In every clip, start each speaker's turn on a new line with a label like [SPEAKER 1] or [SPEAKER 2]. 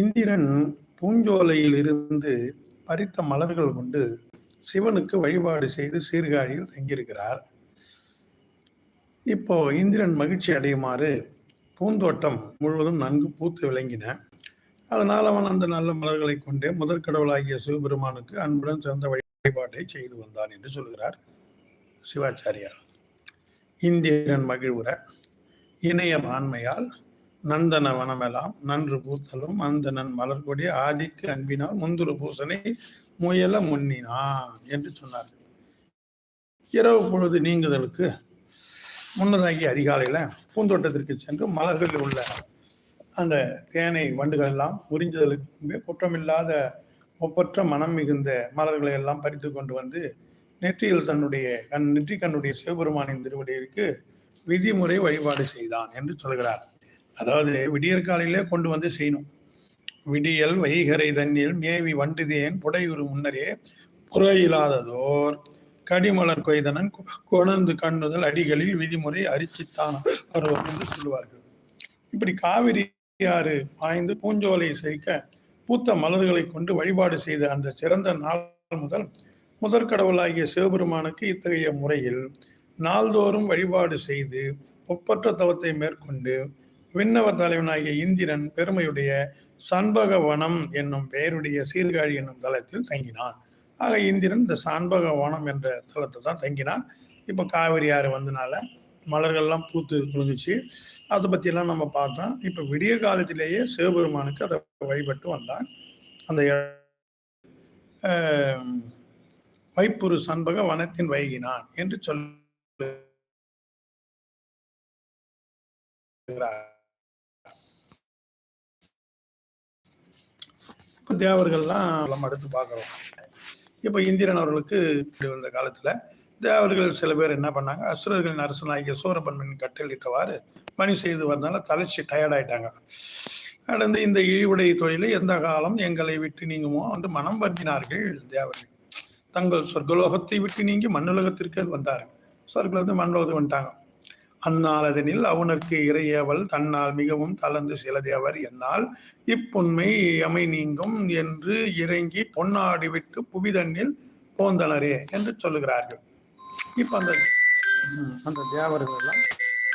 [SPEAKER 1] இந்திரன் பூஞ்சோலையில் இருந்து பறித்த மலர்கள் கொண்டு சிவனுக்கு வழிபாடு செய்து சீர்காழியில் தங்கியிருக்கிறார். இப்போ இந்திரன் மகிழ்ச்சி அடையுமாறு பூந்தோட்டம் முழுவதும் நன்கு பூத்து விளங்கின. அதனால் அவன் அந்த நல்ல மலர்களை கொண்டே முதற் கடவுளாகிய சிவபெருமானுக்கு அன்புடன் சிறந்த வழிபாட்டை செய்து வந்தான் என்று சொல்கிறார் சிவாச்சாரியார். இந்திரன் மகிழ்வுற இணைய ஆண்மையால் நந்தன வனமெல்லாம் நன்று பூத்தலும் அந்தனன் மலர்கொடி ஆதிக்கு அன்பினால் முந்துரு பூசனை முயல முன்னினான் என்று சொன்னார். இரவு பொழுது நீங்குதலுக்கு முன்னதாகி அதிகாலையில் பூந்தோட்டத்திற்கு சென்று மலர்களில் உள்ள அந்த தேனை வண்டுகள் எல்லாம் உறிஞ்சுதலுக்கு முன்பே குற்றமில்லாத ஒப்பற்ற மனம் மிகுந்த மலர்களை எல்லாம் பறித்து கொண்டு வந்து நெற்றியில் தன்னுடைய கண் நெற்றி கண்ணுடைய சிவபெருமானின் திருவடிக்கு விதிமுறை வழிபாடு செய்தான் என்று சொல்கிறார். அதாவது விடியற் காலையிலே கொண்டு வந்து செய்யணும். விடியல் வைகரை தண்ணில் மேவி வண்டுதேன் புடையுறு முன்னரே புறையில்லாததோர் கடிமலர் கொய்தனன் கொ- கொணர்ந்து கண்ணுதல் அடிகளில் விதிமுறை அரிச்சித்தான் வருவோம் என்று சொல்லுவார்கள். இப்படி காவிரி ஆறு பாய்ந்து பூஞ்சோலை சேர்க்க பூத்த மலர்களை கொண்டு வழிபாடு செய்த அந்த சிறந்த நாள் முதல் முதற் கடவுளாகிய சிவபெருமானுக்கு இத்தகைய முறையில் நாள்தோறும் வழிபாடு செய்து ஒப்பற்ற தவத்தை மேற்கொண்டு விண்ணவ தலைவனாகிய இந்திரன் பெருமையுடைய சண்பக வனம் என்னும் பெயருடைய சீர்காழி என்னும் தலத்தில் தங்கினான். ஆக இந்திரன் இந்த சான்பக வனம் என்ற தலத்தை தான் தங்கினான். இப்போ காவிரி ஆறு வந்தனால மலர்கள்லாம் பூத்து குலுங்குச்சு. அதை பற்றியெல்லாம் நம்ம பார்த்தோம். இப்போ விடிய காலத்திலேயே சிவபெருமானுக்கு அதை வழிபட்டு வந்தான். அந்த வைப்புரு சண்பக வனத்தின் வைகினான் என்று சொல்லுகிறார். தேவர்கள்லாம் நம்ம அடுத்து பார்க்குறோம். இப்போ இந்திரன் அவர்களுக்கு இப்படி வந்த காலத்தில் தேவர்கள் சில பேர் என்ன பண்ணாங்க? அசுரர்களின் அரசனாகிய சூரபன்மன் கட்டளிட்டவாறு பணி செய்து வந்தனால தலைச்சி டயர்டாயிட்டாங்க நடந்து இந்த இழிவுடை தொழிலை எந்த காலம் எங்களை விட்டு நீங்குமோ என்று மனம் வருந்தினார்கள் தேவர்கள். தங்கள் சொர்க்கலோகத்தை விட்டு நீங்கி மண்ணுலகத்திற்கு வந்தார்கள். சொர்க்கலத்து மண்ணுலகத்துக்கு வந்துட்டாங்க. அந்நாளதனில் அவனுக்கு இறையவள் தன்னால் மிகவும் தளர்ந்து சில தேவர் என்னால். இப்புண்மை அமை நீங்கும் என்று இறங்கி பொன்னாடி விட்டு புவிதண்ணில் போந்தனரே என்று சொல்லுகிறார்கள். இப்ப அந்த அந்த தேவர்கள் எல்லாம்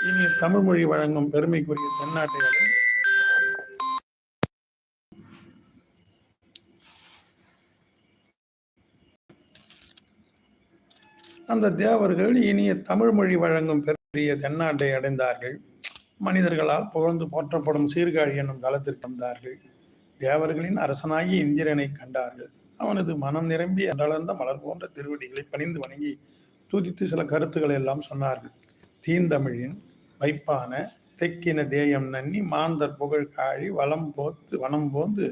[SPEAKER 1] இனி தமிழ் மொழி வழங்கும் பெருமைக்குரிய தென்னாட்டைகளும் அந்த தேவர்கள் இனிய தமிழ் மொழி வழங்கும் பெரிய தென்னாட்டை அடைந்தார்கள். மனிதர்களால் புகழ்ந்து போற்றப்படும் சீர்காழி என்னும் தளத்திற்கு வந்தார்கள். தேவர்களின் அரசனாகி இந்திரனை கண்டார்கள். அவனது மனம் நிரம்பி அன்றளர்ந்த மலர் போன்ற திருவடிகளை பணிந்து வணங்கி துதித்து சில கருத்துக்களை எல்லாம் சொன்னார்கள். தீந்தமிழின் வைப்பான தெக்கின தேயம் நன்னி மாந்தர் புகழ் காழி வளம் போத்து வனம் போந்து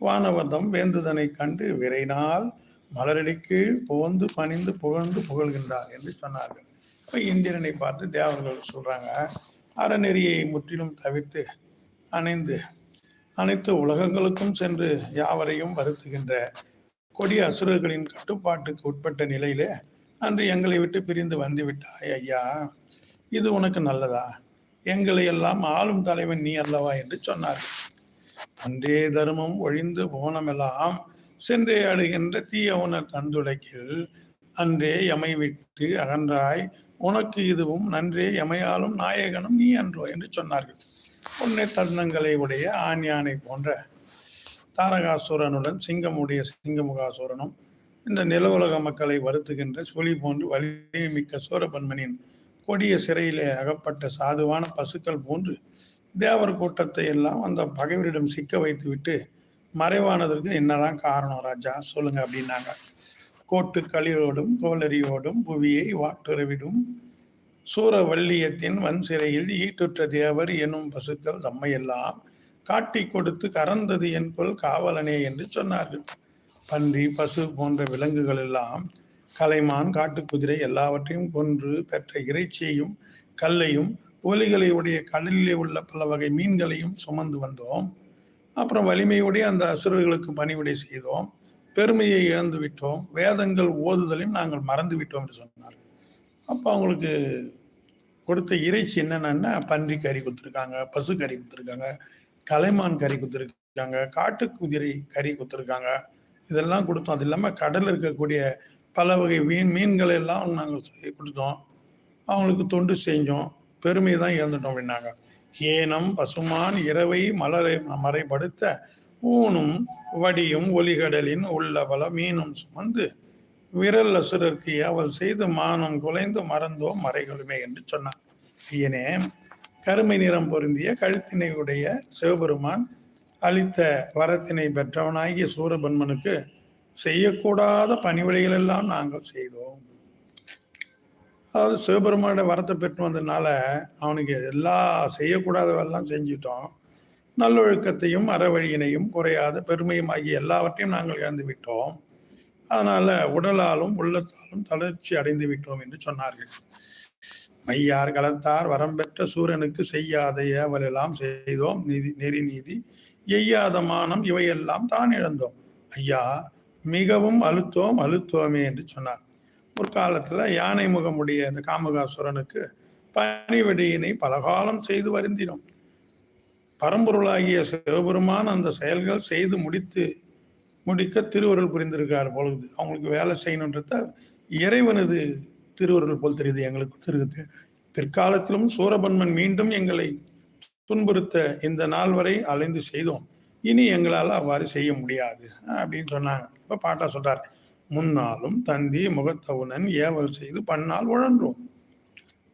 [SPEAKER 1] வானவதம் வேந்துதனை கண்டு விரைனால் மலரடிக்கு போந்து பணிந்து புகழ்ந்து புகழ்கின்றார் என்று சொன்னார்கள். இந்திரனை பார்த்து தேவர்கள் சொல்கிறாங்க அறநெறியை முற்றிலும் தவிர்த்து அணைந்து அனைத்து உலகங்களுக்கும் சென்று யாவரையும் வருத்துகின்ற கொடிய அசுரர்களின் கட்டுப்பாட்டுக்கு உட்பட்ட நிலையிலே அன்று எங்களை விட்டு பிரிந்து வந்து விட்டாய் ஐயா. இது உனக்கு நல்லதா? எங்களை எல்லாம் ஆளும் தலைவன் நீ அல்லவா என்று சொன்னார். அன்றே தர்மம் ஒழிந்து போனமெல்லாம் சென்றே அழுகின்ற தீய உணர் தந்துடைக்கில் அன்றே எமை விட்டு அகன்றாய். உனக்கு இதுவும் நன்றே எமையாலும் நாயகனும் நீ அன்றோ என்று சொன்னார்கள். உன்னை தருணங்களை உடைய ஆண் யானை போன்ற தாரகாசுரனுடன் சிங்கமுடைய சிங்கமுகாசுரனும் இந்த நில உலக மக்களை வருத்துகின்ற சுழி போன்று வலிமை மிக்க சூரபன்மனின் கொடிய சிறையிலே அகப்பட்ட சாதுவான பசுக்கள் போன்று தேவர் கூட்டத்தை எல்லாம் அந்த பகைவரிடம் சிக்க வைத்து விட்டு மறைவானதற்கு என்னதான் காரணம் ராஜா? சொல்லுங்க அப்படின்னாங்க. கோட்டு களிரோடும் கோளரியோடும் புவியை வாட்டுறவிடும். சூரவல்லியத்தின் வன் சிறையில் ஈட்டுற்ற தேவர் எனும் பசுக்கள் தம்மையெல்லாம் காட்டி கொடுத்து கறந்தது என்பல் காவலனே என்று சொன்னார்கள். பன்றி பசு போன்ற விலங்குகள் எல்லாம் கலைமான் காட்டுக்குதிரை எல்லாவற்றையும் கொன்று பெற்ற இறைச்சியையும் கல்லையும் ஒலிகளை உடைய கடலிலே உள்ள பல வகை மீன்களையும் சுமந்து வந்தோம். அப்புறம் வலிமையுடைய அந்த அசுரர்களுக்கு பணிவிடை செய்தோம். பெருமையை இழந்து விட்டோம். வேதங்கள் ஓதுதலையும் நாங்கள் மறந்து விட்டோம் என்று சொன்னார் அப்போ அவங்களுக்கு கொடுத்த இறைச்சி என்னென்னா பன்றி கறி கொடுத்துருக்காங்க பசு கறி கொடுத்துருக்காங்க கலைமான் கறி கொடுத்துருக்காங்க காட்டுக்குதிரை கறி கொடுத்துருக்காங்க. இதெல்லாம் கொடுத்தோம். அது இல்லாமல் கடலில் இருக்கக்கூடிய பல வகை மீன் மீன்களை எல்லாம் நாங்கள் கொடுத்தோம். அவங்களுக்கு தொண்டு செஞ்சோம். பெருமை தான் இழந்துட்டோம் அப்படின்னாங்க. ஏனம் பசுமான் இரவை மலரை மறைபடுத்த ஊனும் வடியும் ஒலிகடலின் உள்ள மீனும் சுமந்து விரல் அசுரர்க்கு அவள் செய்து மானம் குலைந்து மறந்தோம் மறைகளுமே என்று சொன்னான். ஐயனே கருமை நிறம் பொருந்திய கழுத்தினை உடைய சிவபெருமான் அளித்த வரத்தினை பெற்றவனாகிய சூரபன்மனுக்கு செய்யக்கூடாத பணிவிடைகள் எல்லாம் நாங்கள் செய்தோம். அதாவது சிவபெருமானோட வரத்தை பெற்று வந்ததுனால அவனுக்கு எல்லா செய்யக்கூடாதவெல்லாம் செஞ்சிட்டோம். நல்லொழுக்கத்தையும் அறவழியினையும் குறையாத பெருமையும் ஆகிய எல்லாவற்றையும் நாங்கள் இழந்து விட்டோம். அதனால உடலாலும் உள்ளத்தாலும் தளர்ச்சி அடைந்து விட்டோம் என்று சொன்னார்கள். மையார் கலத்தார் வரம்பெற்ற சூரனுக்கு செய்யாத ஏவலெல்லாம் செய்தோம். நீதி நெறி நீதி எய்யாத மானம் இவையெல்லாம் தான் இழந்தோம். ஐயா மிகவும் அழுத்தோம் அழுத்தோமே என்று சொன்னார். ஒரு காலத்துல யானை முகமுடைய அந்த காமகாசுரனுக்கு பணிவெடியினை பலகாலம் செய்து வருந்தினோம். பரம்பொருளாகிய சிவபெருமான் அந்த செயல்கள் செய்து முடித்து முடிக்க திருவருள் புரிந்திருக்கார் பொழுது அவங்களுக்கு வேலை செய்யணுன்றத இறைவனது திருவருள் போல் தெரியுது எங்களுக்கு தெரியுது. பிற்காலத்திலும் சூரபன்மன் மீண்டும் எங்களை துன்புறுத்த இந்த நாள் வரை அலைந்து செய்தோம். இனி எங்களால் அவ்வாறு செய்ய முடியாது அப்படின்னு சொன்னாங்க. இப்போ பாட்டா சொல்றார் முன்னாலும் தந்தி முகத்தவுனன் ஏவல் செய்து பண்ணால் உழன்றோம்.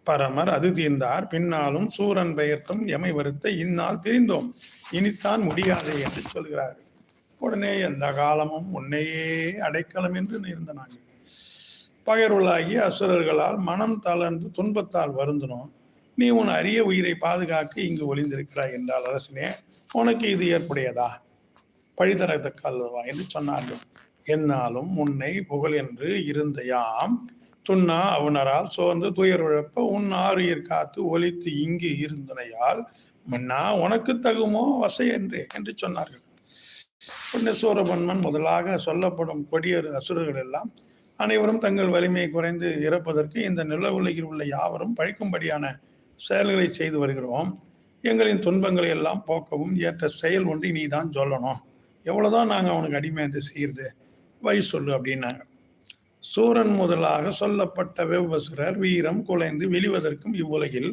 [SPEAKER 1] பரமர் அது தீர்ந்தார். பின்னாலும் சூரன் பெயர்த்தும் எமை வருத்த இந்நாள் தெரிந்தோம். இனித்தான் முடியாதே என்று சொல்கிறார்கள் உடனே எந்த காலமும் உன்னையே அடைக்கலம் என்று இருந்த நாங்கள். பகருளாகி அசுரர்களால் மனம் தளர்ந்து துன்பத்தால் வருந்தினோம். நீ உன் அரிய உயிரை பாதுகாக்க இங்கு ஒளிந்திருக்கிறாய் என்றால் அரசனே உனக்கு இது ஏற்புடையதா? பழிதரத்தக்க அல்லவா என்று சொன்னார்கள். என்னாலும் உன்னை புகழ் என்று இருந்த யாம் துண்ணா அவனரால் சோர்ந்து துயர் உழப்ப உன் ஆறுயிர் காத்து ஒலித்து இங்கு இருந்தனையால் மன்னா உனக்கு தகுமோ வசை என்றே என்று சொன்னார்கள். உடனே சூரபன்மன் முதலாக சொல்லப்படும் கொடியர் அசுரர்கள் எல்லாம் அனைவரும் தங்கள் வலிமையை குறைந்து இறப்பதற்கு இந்த நில உலகில் உள்ள யாவரும் பழிக்கும்படியான செயல்களை செய்து வருகிறோம். எங்களின் துன்பங்களை எல்லாம் போக்கவும் ஏற்ற செயல் ஒன்றை நீ தான் சொல்லணும். எவ்வளோதான் நாங்கள் அவனுக்கு அடிமையாக செய்கிறது வழி சொல்லு அப்படின்னாங்க. சூரன் முதலாக சொல்லப்பட்ட வெவ்வசுரர் வீரம் குலைந்து வெளிவதற்கும் இவ்வுலகில்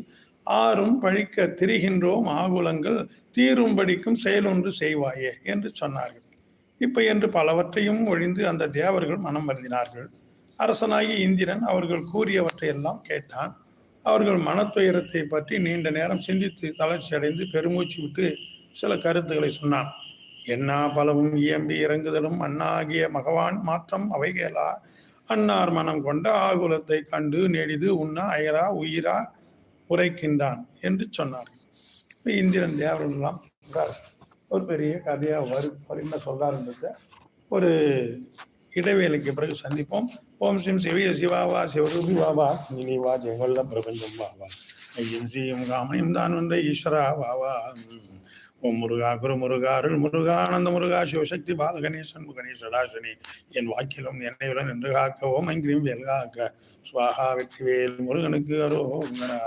[SPEAKER 1] ஆறும் பழிக்க திரிகின்றோம் ஆகுலங்கள் தீரும்படிக்கும் செயலொன்று செய்வாயே என்று சொன்னார்கள். இப்ப என்று பலவற்றையும் ஒழிந்து அந்த தேவர்கள் மனம் வருந்தினார்கள். அரசனாகி இந்திரன் அவர்கள் கூறியவற்றையெல்லாம் கேட்டான். அவர்கள் மனத்துயரத்தை பற்றி நீண்ட நேரம் சிந்தித்து தளர்ச்சி அடைந்து பெருமூச்சு விட்டு சில கருத்துக்களை சொன்னான். என்ன பலவும் இயம்பி இறங்குதலும் அண்ணாகிய மகவான் மாற்றம் அவைகேலா அன்னார் மனம் கொண்ட ஆகுலத்தை கண்டு நெடிது உண்ணா அயரா உயிரா உரைக்கின்றான் என்று சொன்னார் இந்திரன் தேவரெல்லாம் எல்லாம் ஒரு பெரிய கதையாக வரும் என்ன சொல்றாருன்றத ஒரு இடைவேளைக்கு பிறகு சந்திப்போம் ஓம் ஸ்ரீம் சிவிய சிவாவா சிவரூபி வாவா நினைவா ஜெயங்கொல்ல பிரபஞ்சம் வாவா ஐயம் சீயும் காமனையும் தான் வந்த ஈஸ்வரா வாவா ஓம் முருகா குரு முருகா அருள் முருகா ஆனந்த முருகா சிவசக்தி பாலகணேசன் முகணேஷ் சடாசனி என் வாக்கிலும் என்னையுடன் என்று காக்க ஓம் ஐங்கிரியும் வேல் காக்க. சுவாகா வெற்றிவேல் முருகனுக்கு அரோகரா